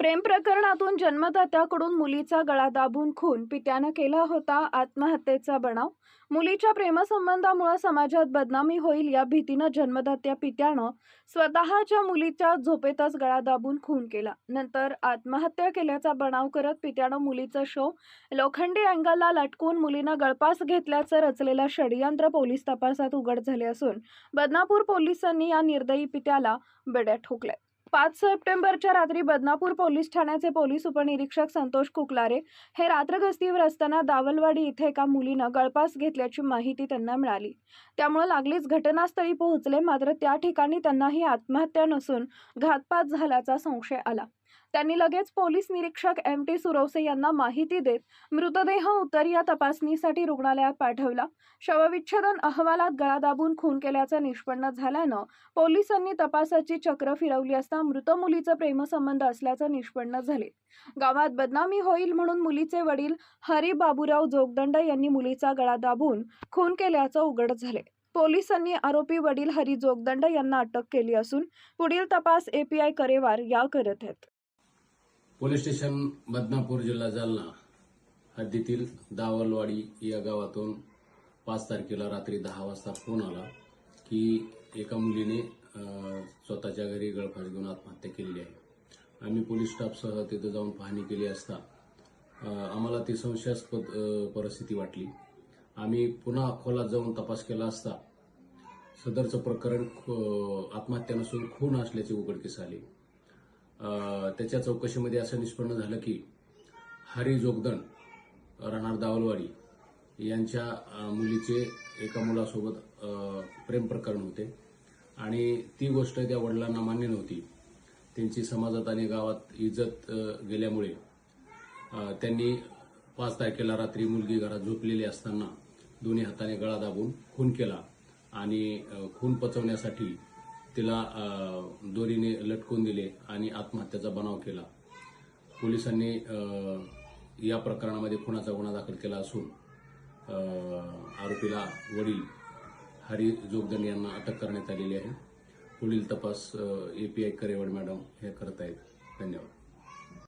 प्रेम प्रकरणातून जन्मदात्याकडून मुलीचा गळा दाबून खून. पित्यानं केला होता आत्महत्येचा बनाव. मुलीच्या प्रेमसंबंधामुळे समाजात बदनामी होईल या भीतीनं जन्मदात्या पित्यानं स्वतःच्या मुलीच्या झोपेतच गळा दाबून खून केला. नंतर आत्महत्या केल्याचा बनाव करत पित्यानं मुलीचा शव लोखंडी अँगलला लटकून मुलीनं गळपास घेतल्याचं रचलेलं षडयंत्र पोलीस तपासात उघड झाले असून बदनापूर पोलिसांनी या निर्दयी पित्याला बेड्या ठोकल्या पाच सप्टेंबरच्या रात्री बदनापूर पोलीस ठाण्याचे पोलीस उपनिरीक्षक संतोष कुकलारे हे रात्रगस्तीवर असताना दावलवाडी इथे एका मुलीनं गळपास घेतल्याची माहिती त्यांना मिळाली. त्यामुळे लागलीच घटनास्थळी पोहोचले मात्र त्या ठिकाणी त्यांना ही आत्महत्या नसून घातपात झाल्याचा संशय आला. त्यांनी लगेच पोलीस निरीक्षक एम टी सुरवसे यांना माहिती देत मृतदेह उत्तरीय तपासणीसाठी रुग्णालयात पाठवला. शवविच्छेदन अहवालात गळा दाबून खून केल्याचं निष्पन्न झाल्यानं पोलिसांनी तपासाची चक्र फिरवली असता मृत मुलीचं प्रेमसंबंध असल्याचं निष्पन्न झाले. गावात बदनामी होईल म्हणून मुलीचे वडील हरी बाबूराव जोगदंड यांनी मुलीचा गळा दाबून खून केल्याचं उघड झाले. पोलिसांनी आरोपी वडील हरी जोगदंड यांना अटक केली असून पुढील तपास एपीआय करेवार या करत आहेत. पोलीस स्टेशन बदनापूर जिल्हा जालना हद्दीतील दावलवाडी या गावातून पाच तारखेला रात्री दहा वाजता फोन आला की एका मुलीने स्वतःच्या घरी गळफास घेऊन आत्महत्या केलेली आहे. आम्ही पोलीस स्टाफसह तिथं जाऊन पाहणी केली असता आम्हाला ती संशयास्पद परिस्थिती वाटली. आम्ही पुन्हा खोलात जाऊन तपास केला असता सदरचं प्रकरण आत्महत्या नसून खून असल्याचे उघडकीस आले. त्याच्या चौकशीमध्ये असं निष्पन्न झालं की हरी जोगदण राहणार दावलवाडी यांच्या मुलीचे एका मुलासोबत प्रेम प्रकरण होते. आणि ती गोष्ट त्या वडिलांना मान्य नव्हती. त्यांची समाजात आणि गावात इज्जत गेल्यामुळे त्यांनी पाच तारखेला रात्री मुलगी घरात झोपलेली असताना दोन्ही हाताने गळा दाबून खून केला आणि खून पचवण्यासाठी तिला दोरीने लटकून दिले आणि आत्महत्याचा बनाव केला. पोलिसांनी या प्रकरणामध्ये खुनाचा गुन्हा दाखल केला असून आरोपीला वडील हरी जोगदंड यांना अटक करण्यात आलेली आहे. पुढील तपास A P I Karewad madam हे करत आहेत धन्यवाद.